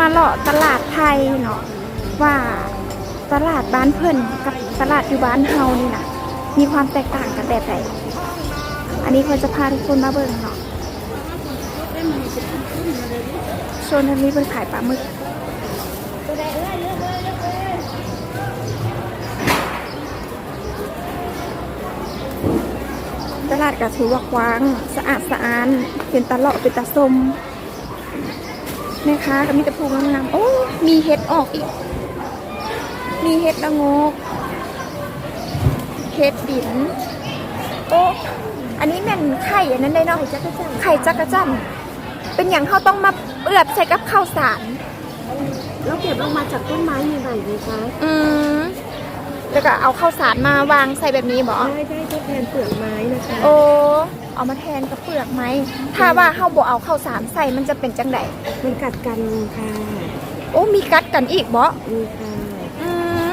มาเลาะตลาดไทยเนาะว่าตลาดบ้านเพิ่อนกับตลาดอยู่บ้านเฮานี่นะมีความแตกต่างกันแบบไหนอันนี้เขาจะพาทุกคนมาเบิ่งเนาะโซนนี้เป็นขายปลาหมึกตลาดก็ถือว่ากว้าง สะอาดสะอ้านเป็นตะเลาะเป็นตะสม แม่ค้าก็มีแต่พูงงามๆโอ้มีเห็ดออกอีก มีเห็ดละโงกเห็ดดินโอ้อันนี้แม่นไข่อันนั้นได้เนาะไข่จักรจันทร์เป็นอย่างเขาต้องมาเอือบใส่กับข้าวสารแล้วเก็บลงมาจากต้นไม้ใหม่ๆเลยคะอืมแล้วก็เอาข้าวสารมาวางใส่แบบนี้บอได้ได้ ทดแทนเปลือกไม้นะคะโอ้เอามาแทนกับเปลือกไหมถ้าว่าเฮาบ่เอาข้าวสารใส่มันจะเป็นจังไดมันกัดกันค่ะโอ้มีกัดกันอีกบ่นี่ค่ะอืม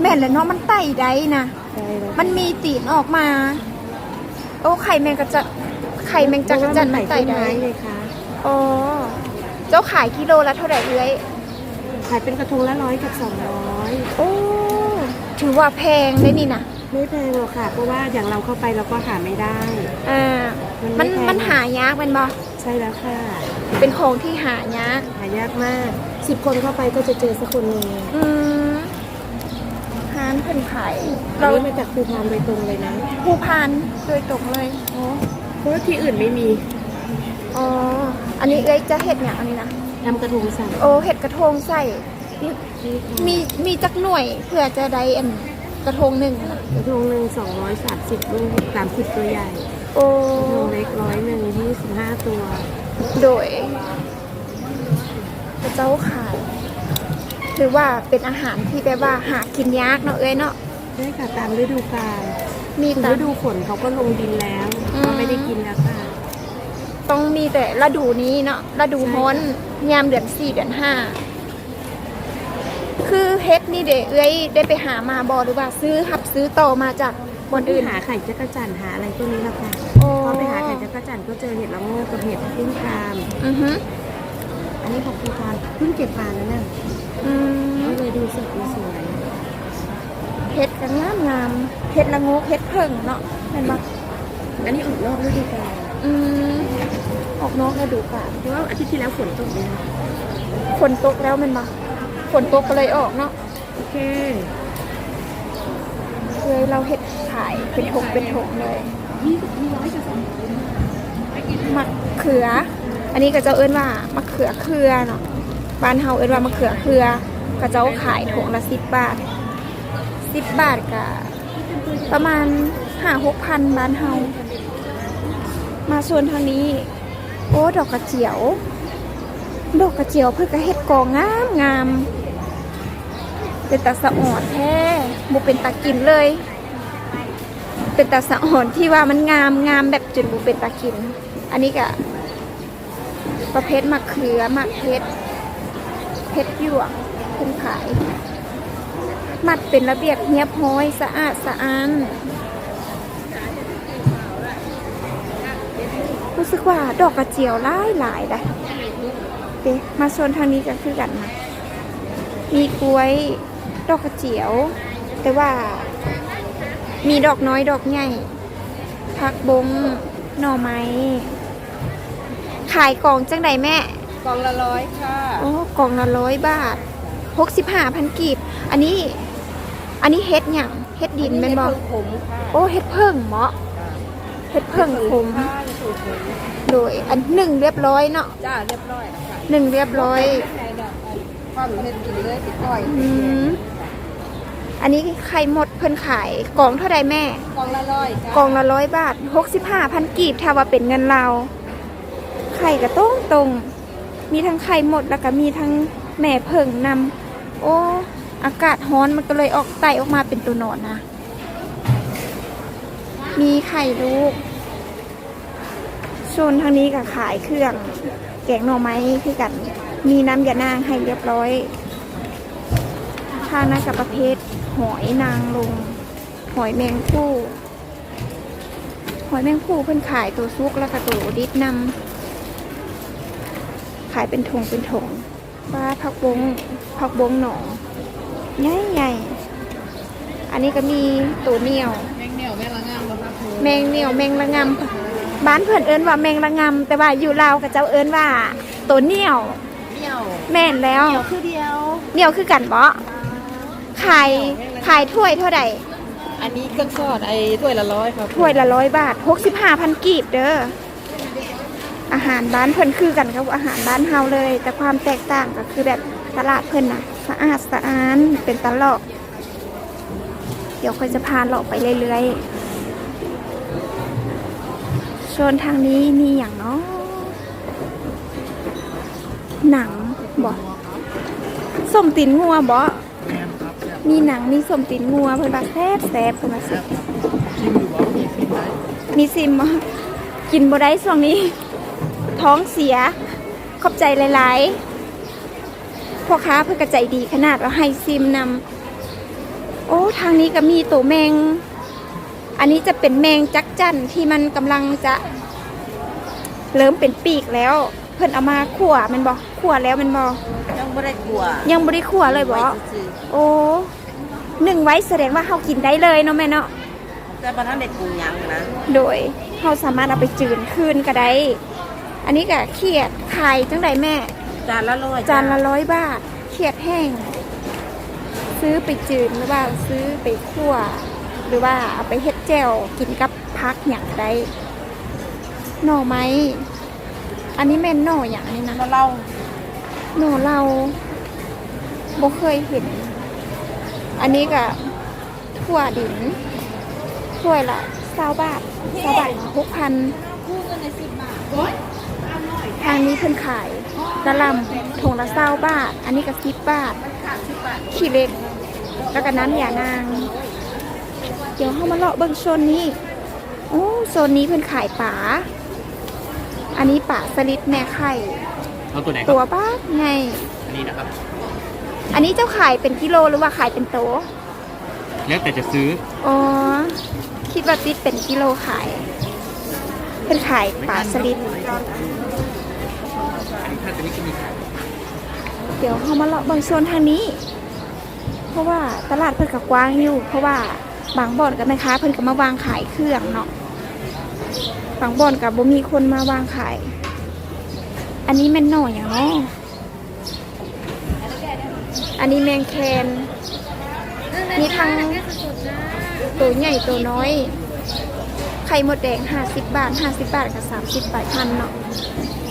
แม่นแล้วเนาะมันไต่ได้นะได้แล้วมันมีตีนออกมา โอ้ไข่แมงกระจะไข่แมงจักรจันทร์มันไต่ต้นได้ไม้เลยค่ะโอ้เจ้าขายกิโลละเท่าไหร่เอ้ยขายเป็นกระทงละร้อยกับสองร้อยโอ้ถือว่าแพงได้นี่นะ ไม่แพงหรอกค่ะ เพราะว่าอย่างเราเข้าไปเราก็หาไม่ได้อ่ามัมันนไม่แพง มันหายากแมันบ่ใช่แล้วค่ะ เป็นของที่หายาก หายากมากสิบคนเข้าไปก็จะเจอสักคนหนึ่งอืมฮานเพิ่นขายอันเรานี้มาจากภูพานโดยตรงเลยนะผู้พานโดยตรงเลยโอ้เพราะว่าที่อื่นไม่มีอ๋อ อันนี้เอ้ยจะเห็ดอย่างอันนี้นะทำกระทงใส่โอ้เห็ดกระทงใส่ นี่ค่ะมีมีจักหน่วยเพื่อจะได้อัน กระทงหนึ่งนะกระทงหนึ่งสองร้อยสามสิบลูกสามสิบตัวใหญ่โอ้กระทงเล็กร้อยหนึ่งยี่สิบห้าตัว โดยพระเจ้าขายถือว่าเป็นอาหารที่แบบว่าหากินยากเนาะเอ้ยเนาะได้ค่ะตามฤดูกาลมีถึงแต่ฤดูฝนเขาก็ลงดินแล้วอืมก็ไม่ได้กินแล้วค่ะ ต้องมีแต่ฤดูนี้เนาะฤดูฮ้อนยามเดือนสี่เดือนห้า คือเฮ็ดนี่เด้เอ้ยได้ไปหามาบอหรือว่าซื้อหับซื้อต่อมาจากบนอื่อื่นนหาไข่จักรจันทร์หาอะไรพวกนี้แล้วค่ะโอ้พอไปหาไข่จักรจันทร์ก็เจอเห็ดละโงกกับเห็ดพึ่งครามอือฮึอันนี้ของภูพานเพิ่งเก็บมาแล้วน่ะอืมก็เลยดูสดดูสวยเฮ็ดกันงามงามเฮ็ดละโงกเฮ็ดเพิ่งเนาะเห็นปะอันนี้ออกนอกฤดูกาลอืมออกนอกฤดูกาลเพราะว่าอาทิตย์ที่แล้วฝนตกเลยนะฝนตกแล้วแมันมา ฝนตกก็เลยออกเนาะโอเคเลยเราเห็ดขายเป็นถกเป็นถกเลยยี่สิบยี่ร้อยกับสองร้อยมะเขือ อันนี้ก็จะเอิ้นว่ามะเขือเครือเนาะบ้านเฮาเอิ้นว่ามะเขือเครือก็จะขายถุงละสิบบาทสิบบาทก็ประมาณห้าหกพันบ้านเฮามาส่วนทางนี้ โอ้ดอกกระเจียว ดอกกระเจียวเพื่อก็เฮ็ดกองงามงาม เป็นตาสะอ่อนแท้บุเป็นตากินเลย เป็นตาสะอ่อนที่ว่ามันงามงามแบบจนบุเป็นตากิน อันนี้ก็ประเภทมะเขือมะเพชรเพชรหยวกคุณขาย มัดเป็นระเบียบเนียบห้อยสะอาดสะอ้านรู้สึกว่าดอกกระเจียวหลายหลายเลยเอ๊ะมาโซนทางนี้ก็คือกันนะมีกล้วย ดอกกระเจียว แต่ว่า มีดอกน้อยดอกใหญ่ผักบงหน่อไม้ ขายกล่องจังใดแม่กองละร้อยค่ะโอ้กล่องละร้อยบาทหกสิบห้าพันกีบ อันนี้ อันนี้เฮ็ดหยังเฮ็ดดินเป็นบอผมค่ะโอ้เฮ็ดเพิ่งเหมาะเฮ็ดเพิ่งขมสูตรผมโดยอันหนึ่งเรียบร้อยเนาะจ้าเรียบร้อยค่ะหนึ่งเรียบร้อยในดอกความเห็นกินเลยติดก้อย อืมอันนี้ไข่หมดเพิ่นขายกล่องเท่าใดแม่กองละร้อยกล่องละร้อยบาทหกสิบห้าพันกีบถ้าว่าเป็นเงินเราวไข่ก็ตรงตรงๆมีทั้งไข่หมดแล้วก็มีทั้งแม่เพิ่งนำโอ้อากาศร้อนมันก็เลยออกไตออกมาเป็นตัวหนอนนะ มีไข่ลูกโซนทางนี้ก็ขายเครื่อง แกงหน่อไม้คือกัน มีน้ำยานางให้เรียบร้อย ทางนั้นกับประเภท หอยนางลงหอยแมงผู้หอยแมงผู้เพิ่นขายตัวซุกแล้วก็ตัวดิบนำขายเป็นถุงเป็นถุงปลาผักบงผักบงหนองใหญ่ใหญ่ๆอันนี้ก็มีตัวเหนียว แมงเหนียวแมงละงามบ่ครับแมงเหนียวแมงละงำบ้านเพื่อนเอิ้นว่าแมงละงำแต่ว่าอยู่ลาวกับเจ้าเอิ้นว่าตัวเหนียว เหนียวแม่นแล้ว เหนียวคือเดียว เหนียวคือกันบ่ ขายขายถ้วยเท่าใดอันนี้เครื่องทอดไอ้ถ้วยละร้อยครับถ้วยละร้อยบาทหกสิบห้าพันกีบเด้ออาหารบ้านเพิ่นคือกันกับอาหารบ้านเฮาเลย แต่ความแตกต่างก็คือแบบตลาดเพิ่นน่ะสะอาดสะอ้านเป็นตลอกเดี๋ยวค่อยจะพาเลาะไปเรื่อยๆโซนทางนี้มีอย่างเนาะหนังบ่ส้มตีนงัวบ่ มีหนังมีส้มตีนงัวเพิ่นว่าแซ่บแซ่บเพิ่นว่าสิชิมดูบ่มีชิมไหมมีซิมบ่กินบ่ได้ช่วงนี้ ท้องเสีย ขอบใจหลายๆพ่อค้าเพื่อกระใจดีขนาดว่าให้ซิมนำโอ้ทางนี้ก็มีตัวแมง อันนี้จะเป็นแมงจักจั่นที่มันกำลังจะเริ่มเป็นปีกแล้ว เพิ่นเอามาขั่วแมันบ่ขั่วแล้วแมันบ่ยังไม่ได้กลัวยังบ่ได้ขั่วเลยบ่ซื่อ โอ้หนึ่งไว้แสดงว่าเฮากินได้เลยเนาะแม่เนาะๆแต่บ่ทันได้ปรุงหยังนะโดยเราสามารถเอาไปจืนคืนก็ได้ อันนี้ก็เขียดไข่จังใดแม่ จานละร้อยจานละร้อยบาทเขียดแห้ง ซื้อไปจืนหรือว่าซื้อไปคั่ว หรือว่าเอาไปเฮ็ดแจ่วกินกับพักอย่างใดหน่อไม้อันนี้แม่นหน่ออย่างนี้นะแล้วเราหน่อเราบ่เคยเห็น อันนี้ก็ถั่วดินถ้วยละเศร้าบาทเศร้าบาทหกพันคู่กันใน10บาททางนี้เพิ่นขายกะหล่ำถุงละเศร้าบาท อันนี้ก็สิบบาทขาด10บาทขี้เล็ก แล้วก็น้ำยานาง เดี๋ยวเข้ามาเลาะเบิ่งโซนนี้โอ้โซนนี้เพิ่นขายป๋าอันนี้ป๋าสลิดแม่ไข่ เอาตัวไหนคตัรับวบ้าไงอันนี้นะครับ อันนี้เจ้าขายเป็นกิโลหรือว่าขายเป็นโตแล้วแต่จะซื้อ อ๋อ คิดว่าติดเป็นกิโลขาย เป็นขายปลาสลิด อันนี้ถ้าตัวนี้ก็มีขายเดี๋ยวเขามาเลาะบางโซนทางนี้ เพราะว่าตลาดเพิ่นก็กว้างอยู่ เพราะว่าบางบ่อนกับแม่ค้าเพิ่นก็มาวางขายเครื่องเนาะ บางบ่อนกับบ่มีคนมาวางขาย อันนี้แม่นหน่อยอย่างเนาะ อันนี้แมงแคน มีทั้งตัวใหญ่ตัวน้อย ไข่หมดแดงห้าสิบบาทห้าสิบบาทกับสามสิบบาทพันเนาะ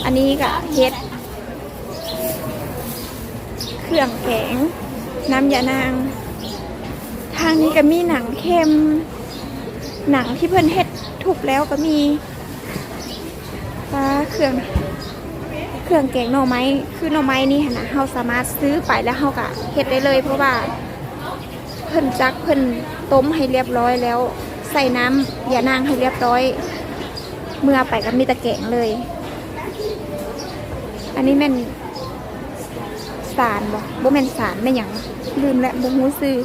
อันนี้ก็เฮ็ด เครื่องแกง น้ำยานาง ทางนี้ก็มีหนังเค็ม หนังที่เพิ่นเฮ็ดถูกแล้วก็มีปลาเครื่อง เครื่องแกงหน่อไม้คือหน่อไม้นี่นะเราสามารถซื้อไปแล้วเราก็เฮ็ดได้เลย เพราะว่าเพิ่นจักเพิ่นต้มให้เรียบร้อยแล้ว ใส่น้ำยานางให้เรียบร้อย เมื่อไปก็มีตะแกงเลย อันนี้แม่นสารบ่บ่แม่นสารแม่นหยังลืมแล้วบ่ฮู้ซื้อ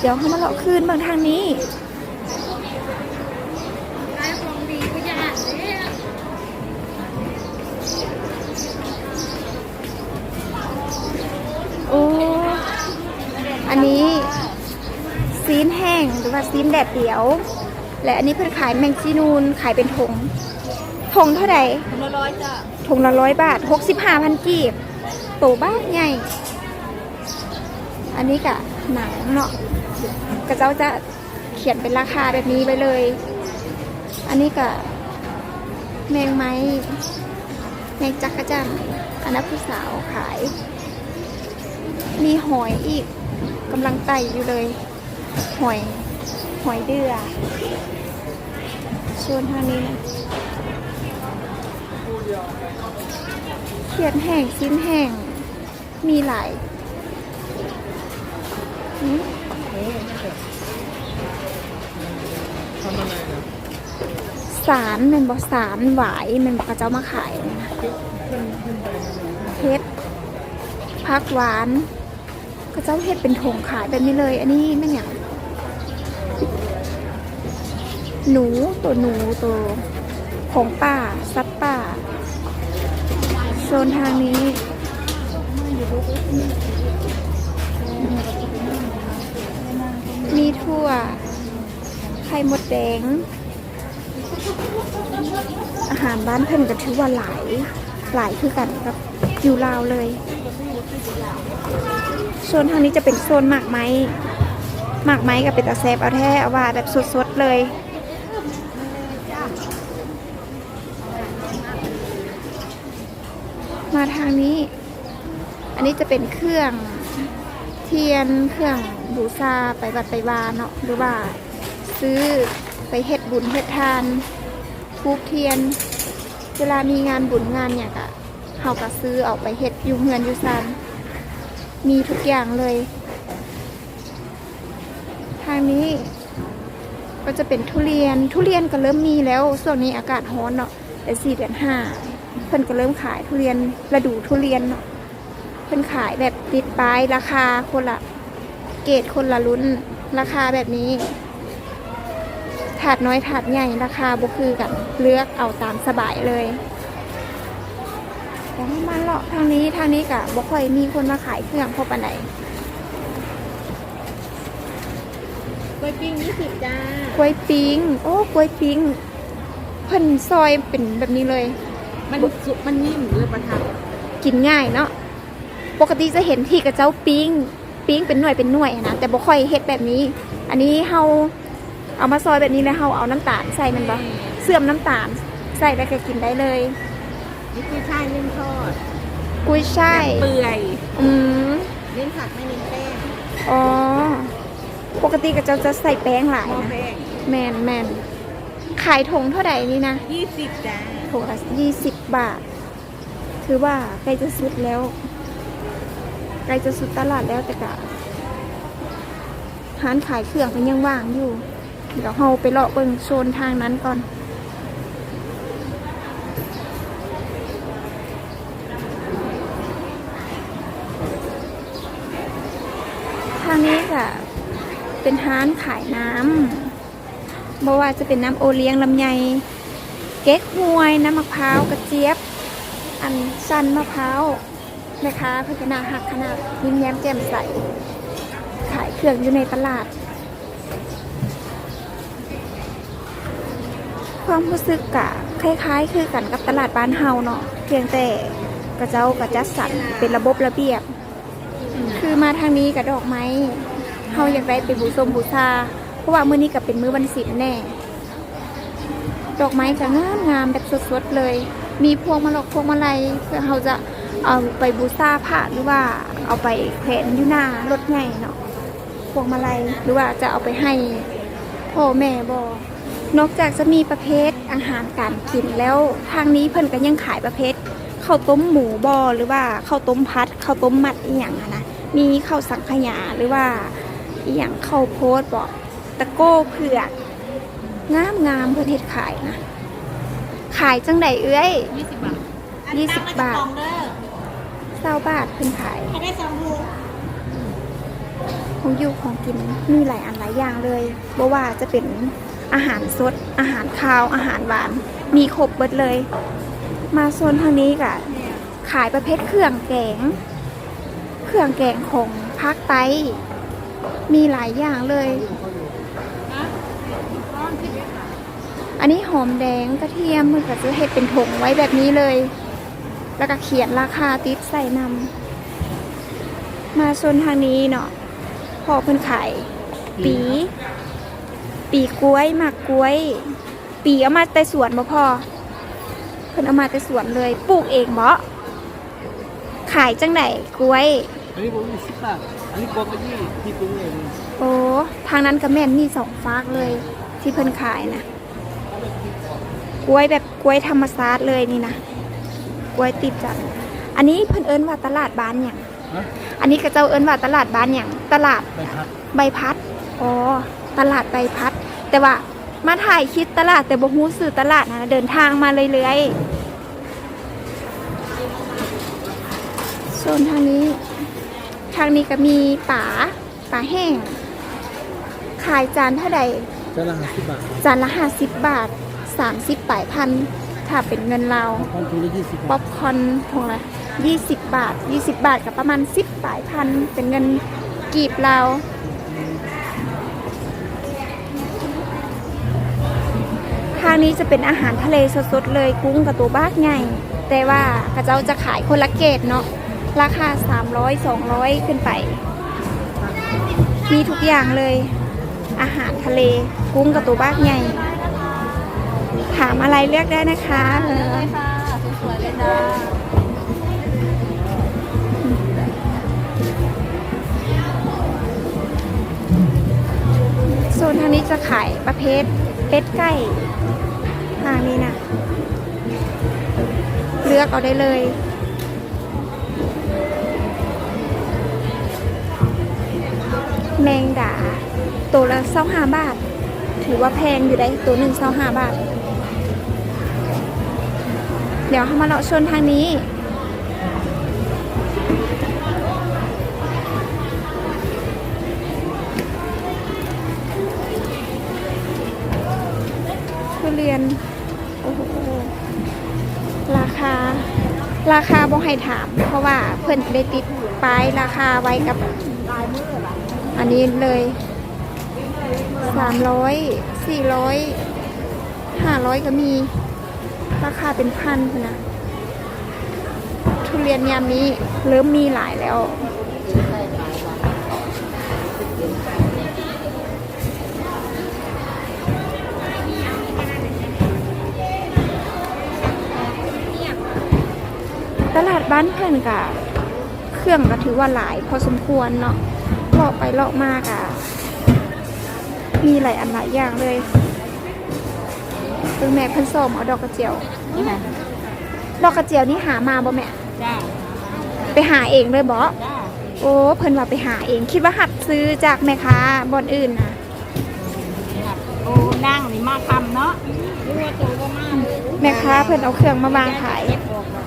เดี๋ยวเขามาเลาะคืนเบางทางนี้ โอ้ อันนี้ซีนแห้งหรือว่าซีนแดดเดียว และอันนี้เพิ่นขายแมงจีนูนขายเป็นถงถงเท่าไหร่คนละร้อยจ้ะถุงละร้อยบาทหกสิบห้าพันกีบโตบ้านใหญ่อันนี้กะหนังเนาะกระเจ้าจะเขียนเป็นราคาแบบนี้ไปเลย อันนี้กะแมงไม้แมงจักรจันทร์อันนั้นผู้สาวขาย มีหอยอีกกำลังไต่อยู่เลย หอย หอยเดือชวนทางนี้นะเขียนแห้งชิ้นแห้ง มีหลายสารแมันบอสารหวายมันบอกระเจ้ามาขายนี่นะเพชรพักหวานกระเจ้าเฮ็ดเป็นถงขายแบบนี้เลย อันนี้แม่เนอย่าง หนูตัวหนูตัวของป่าซัดป่าโซนทางนี้มีทั่ว ไข่มดแดง อาหารบ้านเพิ่นก็ถือว่าหลาย หลายคือกันกับ อยู่ลาวเลย โซนทางนี้จะเป็นโซนหมากไม้ หมากไม้กับเป็นตาแซบเอาแท้ เอาว่าแบบสดๆเลย มาทางนี้ อันนี้จะเป็นเครื่องเทียนเครื่องบูชาไปวัดไปวาเนาะหรือว่า ซื้อไปเฮ็ดบุญเฮ็ดทานทูบเทียน เวลามีงานบุญงานเนี่ยก็เฮาก็ซื้อออกไปเฮ็ดอยู่เฮือนอยู่ซานมีทุกอย่างเลย ทางนี้ก็จะเป็นทุเรียนทุเรียนก็เริ่มมีแล้วช่วงนี้อากาศร้อนเนาะแต่สี่เดือนห้า เพิ่นก็เริ่มขายทุเรียนฤดูทุเรียนเนาะเพิ่นขายแบบติดป้ายราคาคนละเกรดคนละรุ่นราคาแบบนี้ ถาดน้อยถาดใหญ่ราคาบ่คือกันเลือกเอาตามสบายเลยแต่ให้มันเลาะทางนี้ทางนี้กะบ่ค่อยมีคนมาขายเครื่องพอปานใดกล้วยปิ้งยี่สิบจ้ากล้วยปิ้ง โอ้กล้วยปิ้งเพิ่นซอยเป็นแบบนี้เลย มันสุกมันนิ่มเลยประทับกินง่ายเนาะปกติจะเห็นที่กระเจ้าปิ้งปิ้งเป็นหน่วยเป็นหน่วยอะนะแต่บ่ค่อยเฮ็ดแบบนี้ อันนี้เฮาเอามาซอยแบบนี้แล้วเฮาเอาน้ำตาลใส่มันบ่เสื่อมน้ำตาลใส่แล้วก็กินได้เลยนี่คือช่ายเล่นทอดกุ้ยช่ายเปื่อยอืมเล่นผักไม่เน้นแป้งอ๋อปกติกระเจ้าจะใส่แป้งหลายหม้อนะแป้งแมนแมนขายถุงเท่าไหร่นี่นะยี่สิบจ้าถุงละยี่สิบ บาทถือว่าใกล้จะสุดแล้วใกล้จะสุดตลาดแล้วแต่กะร้านขายเครื่องมันยังว่างอยู่ เดี๋ยวเราไปเลาะเบิ่งโซนทางนั้นก่อนทางนี้ก็เป็นร้านขายน้ำเพราะว่าจะเป็นน้ำโอเลี้ยงลำไย เก๊กฮวยน้ำมะพร้าวกระเจี๊ยบ อันซันมะพร้าวนะคะเพื่อขนาหักขนาดยิ้มแย้มแจ่มใส ขายเครื่องอยู่ในตลาด ความรู้สึกกะคล้ายๆ คือกันกับตลาดบ้านเฮาเนาะเพียงแต่กระเจ้ากระจัดสรรเป็นระบบระเบียบ คือมาทางนี้กับดอกไม้เฮาอยากได้ไปบูชมบูชาเพราะว่ามื้อนี้ก็เป็นมื้อวันศิลแน่ ดอกไม้จะงามงามแบบสดๆเลย มีพวงมาลกพวงมาลัยเพื่อเขาจะเอาไปบูชาพระหรือว่าเอาไปแขวนอยู่หน้ารถใหญ่เนาะพวงมาลัยหรือว่าจะเอาไปให้พ่อแม่บอนอกจากจะมีประเภทอาหารการกินแล้วทางนี้เพิ่นก็ยังขายประเภทข้าวต้มหมูบอหรือว่าข้าวต้มพัดข้าวต้มมัดอีหยังนะมีข้าวสังขยาหรือว่าอีหยังข้าวโพดบอตะโก้เผือก งามงามเพื่อเฮ็ดขายนะ ขายจังไดเอ้ยยี่สิบบาทยี่สิบบาทเศร้าบาทเพิ่นขายใครได้สองถุงของอยู่ของกินมีหลายอันหลายอย่างเลยบ่ว่าจะเป็นอาหารสด อาหารคาว อาหารหวาน มีครบเบิดเลย มาโซนทางนี้กะขายประเภทเครื่องแกง เครื่องแกงของภาคใต้มีหลายอย่างเลย อันนี้หอมแดงกระเทียมมันก็จะเห็ดเป็นถุงไว้แบบนี้เลย แล้วก็เขียนราคาติดใส่นำมาโซนทางนี้เนาะพอเพิ่นขายปี ปีกล้วยหมากกล้วย ปีเอามาแต่สวนบ่พอเพิ่นเอามาแต่สวนเลยปลูกเองบ่ขายจังไหนกล้วยอันนี้ผมยี่สิบบาทอันนี้กวางก็ยี่ที่ตุ้งเลยโอ้ทางนั้นก็แม่นมีสองฟากเลยที่เพิ่นขายนะ กล้วยแบบกล้วยธรรมชาติเลยนี่นะกล้วยติดจันอันนี้เพิ่นเอิ้นว่าตลาดบ้านหยังฮะอันนี้ก็เจ้าเอิ้นว่าตลาดบ้านหยังตลาดไปพัดใบพัดอ๋อตลาดใบพัด แต่ว่ามาถ่ายคลิดตลาดแต่บ่ฮู้สื่อตลาดนะเดินทางมาเรื่อยๆโซนทางนี้ ทางนี้ก็มีป่าป่าแห้ง ขายจานเท่าใดจะละห้าสิบบาทจานละห้าสิบบาท สามสิบปลายพันถ้าเป็นเงินเราวคอนทุนละยี่สิบป๊บาอทปคอร์นพวงละยี่สิบบาทยี่สิบบาทกับประมาณสิบปลายพันเป็นเงินกีบเราวทางนี้จะเป็นอาหารทะเลสดๆเลยกุ้งกับตัวบ้ากใหญ่แต่ว่ากระเจ้าจะขายคนละเกตเนาะราคา 300 200 ขึ้นไป มีทุกอย่างเลย อาหารทะเลกุ้งกับตัวบ้ากใหญ่ ถามอะไรเลือกได้นะคะเออโซนทางนี้จะขายประเภทเป็ดไก่ทางนี้นะ เลือกเอาได้เลยแมงดาตัวละเศร้าห้าบาท ถือว่าแพงอยู่ได้ตัวหนึ่งเศร้าห้าบาท เดี๋ยวเขามาเลาะชนทางนี้ ทุเรียน โอ้โห ราคา ราคาบ่ให้ถาม เพราะว่าเพิ่นได้ติดป้ายราคาไว้กับ อันนี้เลยสามร้อยสี่ร้อยห้าร้อยก็มี ราคาเป็นพันนนะทุเรียนยามนี้เริ่มมีหลายแล้วตลาดบ้านเพื่อนกะเครื่องก็ถือว่าหลายพอสมควรเนาะเลาะไปเลาะมากอะมีหลายอันหลายอย่างเลย คือแม่เพิ่นส่งเอาดอกกระเจียวดอกกระเจียวนี่หามาบ่แม่ จ้าไปหาเองเลยบ่จ้าโอ้เพิ่นว่าไปหาเอง คิดว่าหัดซื้อจากแม่ค้าบ่อนอื่นนะโอ้นั่งนี่มาทำเนาะรู้ว่าตัวก็มากเลยแม่ค้าเพิ่นเอาเครื่องมาวางขายเก็บออกแล้ว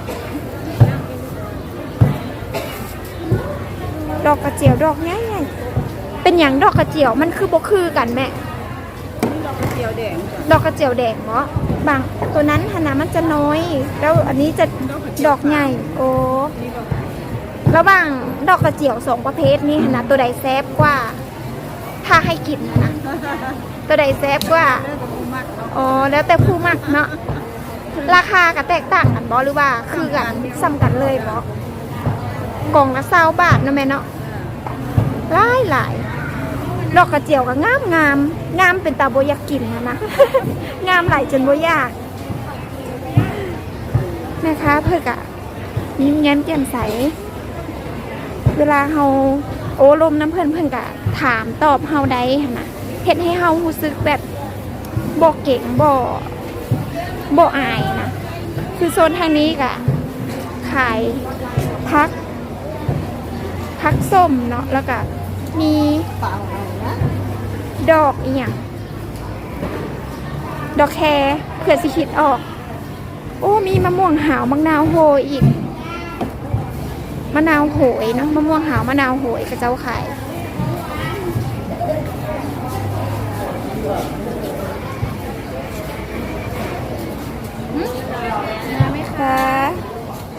ดอกกระเจียวดอกใหญ่ๆเป็นหยังดอกกระเจียวมันคือบ่คือกันแม่ดอ กระเจียวแดงจ้ะดอกกระเจียวแดงเนาะบางตัวนั้นขนาดมันจะน้อย แล้วอันนี้จะดอกใหญ่โอ้ระหว่างดอกกระเจียวสองประเภทนี้ขนาดตัวใดแซบกว่า ถ้าให้กินนะนะตัวใดแซบกว่าเลิกกับผู้มากเนาะอ๋อแล้วแต่ผู้มักเนาะราคาก็แตกต่างกันบอหรือว่าคือกันซ้ำกันเลยบอกล่องละเศร้าบาทนะแม่เนาะหลายหลาย ดอกกระเจียวก็งามงามงามเป็นตาโบยากินนะนะงามไหลายจนโบยากแม่ค้าเพื่อกะยิ้มแย้มแจ่มใส เวลาเฮาโอ้ลมน้ำเพื่อนเพื่อนกะถามตอบเฮาได้นะเฮ็ดให้เฮารู้สึกแบบบ่เก่งบ่บ่อายนะคือโซนทางนี้กะขายพักพักส้มเนาะแล้วก็มี เปล่าเอานะ ดอกอีหยังดอกแครเผื่อสิคิดออก โอ้มีมะม่วงหาวมะนาวโหยอีกมะนาวโหยเนาะมะม่วงหาวมะนาวโหยกระเจ้าขายมาไหมคะ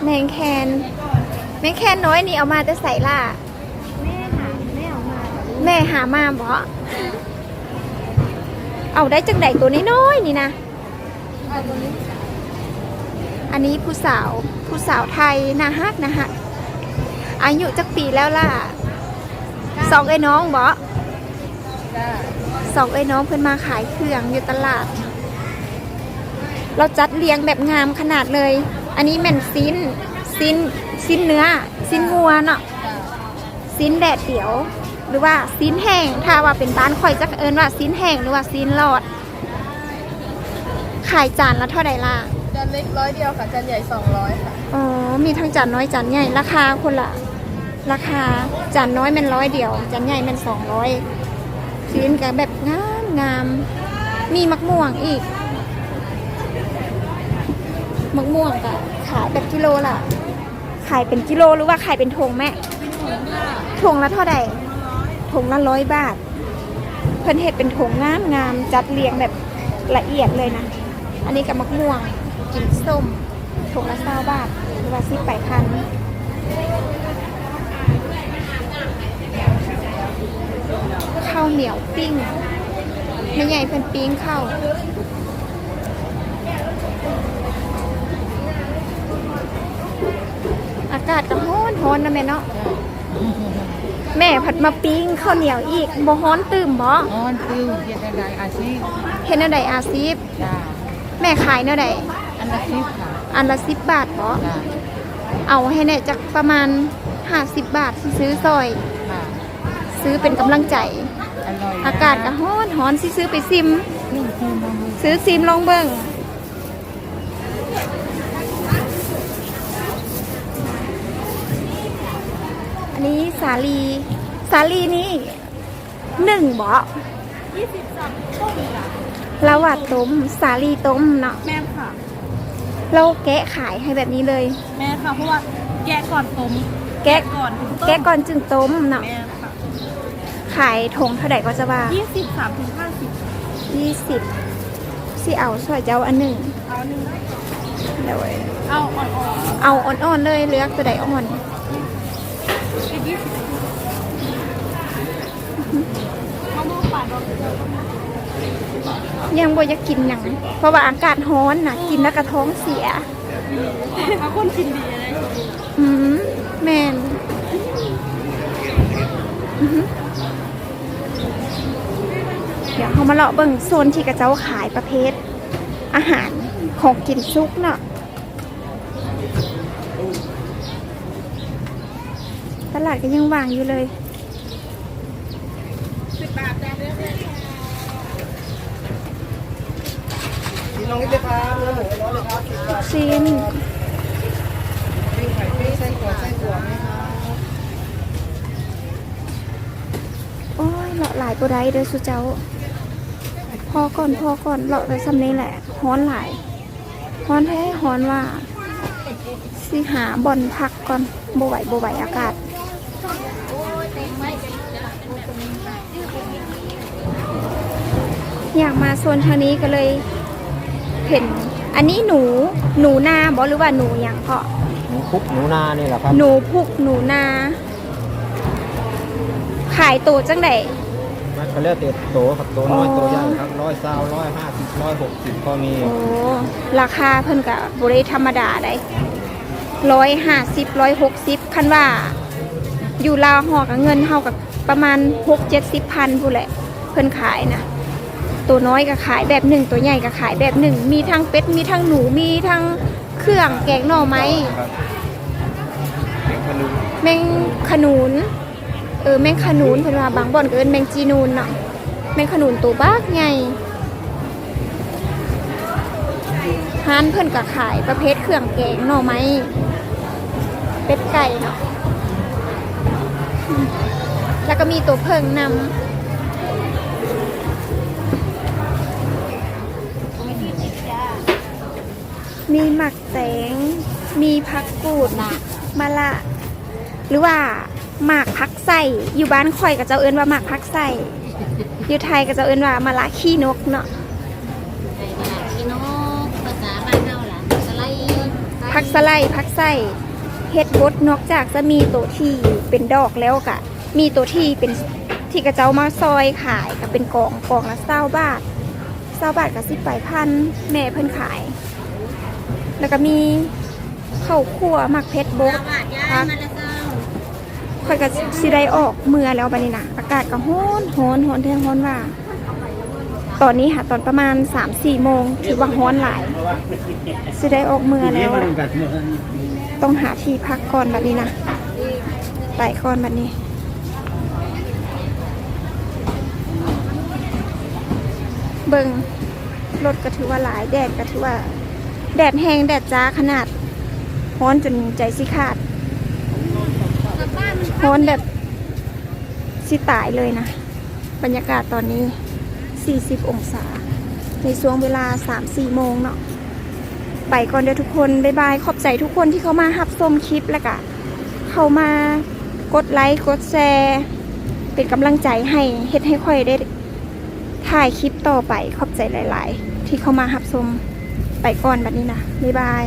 แมงแคนแมงแคนน้อยนี่เอามาจะใส่ล่ะ แม่หาแม่เอามา แม่หามาบ่ เอาได้จังใดตัวน้อยๆนี่นะเอาตัวนี้อันนี้ผู้สาวผู้สาวไทยนะฮักนะฮักอายุจักปีแล้วล่ะสองไอ้น้องบ่จ้าสองไอ้น้องเพิ่นมาขายเครื่องอยู่ตลาด เราจัดเรียงแบบงามขนาดเลย อันนี้แม่นซินซินซินเนื้อซินงัวเนาะซินแดดเดียว หรือว่าซินแห้งถ้าว่าเป็นบ้านข่อยจะเอิ้นว่าซินแห้งหรือว่าซินหลอด ขายจานละเท่าใดล่ะจานเล็กร้อยเดียวค่ะจานใหญ่สองร้อยค่ะอ๋อมีทั้งจานน้อยจานใหญ่ราคาคนละราคาจานน้อยเป็นร้อยเดียวจานใหญ่เป็นสองร้อยชิ้นกับแบบงามงามมีมะม่วงอีกมะม่วงก็ขายแบบกิโลละขายเป็นกิโลหรือว่าขายเป็นถุงแม่ถุงละเท่าไหร่ ถงละร้อยบาท เพิ่นเห็ดเป็นถงงามงามจัดเรียงแบบละเอียดเลยนะ อันนี้กับมะม่วงกินส้มถงละเก้าบาทหรือว่าสิบแปดพันข้าวเหนียวปิ้งไม่ใหญ่เพิ่นปิ้งข้าวอากาศก็ร้อนร้อนนะแม่เนาะ แม่ผัดมาปิ้งข้าวเหนียวอีกบ่ฮ้อนตื่มบ่นอนฟิวเฮ็ดอะไรอาชีพเห็นแนวใดอาซีฟจ้าแม่ขายแนวใดอันละสิบค่ะอันละสิบบาทบ่จ้าเอาให้แน่จักประมาณห้าสิบบาทสิซื้อซอย ค่ะซื้อเป็นกำลังใจ อร่อยนะอากาศก็ร้อนร้อนสิซื้อไปซิมนี่คือมะม่วงซื้อซิมลองเบิ่ง อันนี้สาลี สาลีนี่หนึ่งบ่ยี่สิบสามต้มจ้ะเราว่าต้ม สาลีต้มเนาะ แม่ค่ะ เราแกะขายให้แบบนี้เลย แม่ค่ะ เพราะว่าแกะก่อนต้ม แกะก่อนถึงต้มแกะก่อนจึงต้มเนาะ แม่ค่ะ ขายถงเท่าไหร่ก็จะว่ายี่สิบสามถึงห้าสิบยี่สิบสิเอาสวยเจ้าอันหนึ่งเอาหนึ่งเดี๋ยวเอาอ่อนเอาอ่อนๆเลยเลือกตัวใดอ่อนๆเป็น ยี่สิบมะม่วงป่าดอกยังบ่อยากกินหยังเพราะว่าอากาศร้อนนะกินแล้วกระท้องเสียเอาคนกินดีอะไรอืมแมนอือหือเดี๋ยวเขามาเลาะเบิ่งโซนที่กระเจ้าขายประเภท อาหารของกินซุกเนาะ ตลาดก็ยังว่างอยู่เลยสิบบาทจ้าเด้อพี่น้องนี่เลยครับเนื้อหมูร้อนเลยครับสิบบาทซีนปิ้งไข่ปิ้งไส้กรอกไส้ถั่วไหมครับโอ้ยเลาะหลายตัวใดเด้อสุเจ้า พอก่อนพอก่อนเลาะไปซ้ำนี้แหละฮ้อนหลายฮ้อนแท้ฮ้อนว่าสิหาบ่อนพักก่อนบ่ไหวบ่ไหวอากาศ อยากมาโซนทางนี้ก็เลย เห็น อันนี้หนูหนูนาบอหรือว่าหนูอย่างเพาะหนูคุกหนูนานี่แหละครับหนูพุกหนูนา ขายตัวจังไดมันเขาเรียกเต็ดโตครับโตน้อยอ๋อโตใหญ่ครับร้อยเศร้าร้อยห้าสิบร้อยหกสิบก็มีโอ้ราคาเพิ่นกับบริธรรมดาได้ร้อยห้าสิบร้อยหกสิบคันว่า อยู่ลาวหอกับเงินเท่ากับประมาณหกเจ็ดสิบพันผู้นแหละ เพิ่นขายนะ ตัวน้อยก็ขายแบบหนึ่งตัวใหญ่ก็ขายแบบหนึ่งมีทั้งเป็ดมีทั้งหนูมีทั้งเครื่องแกงหน่อไม้ครับเด็กพนุแมงขนุนเออแมงขนุนเพิ่นว่าบางบ่อนก็เอิ้นแมงจีนูนเนาะแมงขนุนตัวบักใหญ่ร้านเพิ่นก็ขายประเภทเครื่องแกงหน่อไม้เป็ดไก่เนาะอืมแล้วก็มีตัวเพิ่งนำ มีหมักแตงมีผักกูดนะมะละ หรือว่าหมากพักใส่อยู่บ้านข่อยกับเจ้าเอิ้นว่าหมากพักใส่อยู่ไทยกับเจ้าเอิ้นว่ามะละขี้นกเนาะพี่น้องภาษาบ้านเฮาล่ะสไลด์พักสไลด์พักใส่เฮ็ดบดนอกจากจะมีตัวที่เป็นดอกแล้วกะ มีตัวที่เป็นที่กระเจ้ามาซอยขายก็เป็นกล่องกล่องละเศร้าบาทเศร้าบาทกับสิบปลายพันแม่เพิ่นขาย แล้วก็มีข้าวคั่วหมักเพชรบกพักมาละเจ้าค่อยก็สิได้ออกเมื่อแล้วบัดนี้นะอากาศก็ร้อนร้อนร้อนแท้ร้อนว่า ตอนนี้ค่ะตอนประมาณ3-4โมงถือว่าร้อนหลายสิได้ออกเมื่อแล้ว ต้องหาที่พักก่อนบัดนี้นะไปก่อนบัดนี้เบิงรถก็ถือว่าหลายแดดก็ถือว่า แดดแห้งแดดจ้าขนาดร้อนจนใจสิขาดร้อนแบบสิตายเลยนะ บรรยากาศตอนนี้ 40 องศา ในช่วงเวลา 3-4 โมงเนาะไปก่อนเด้อทุกคน บ๊ายบาย ขอบใจทุกคนที่เขามาหับชมคลิปแล้วก็เข้ามากดไลค์กดแชร์เป็นกำลังใจให้เฮ็ดให้ค่อยได้ถ่ายคลิปต่อไป ขอบใจหลาย ๆ ที่เข้ามาหับชม ไปก่อนบัดนี้นะบ๊ายบาย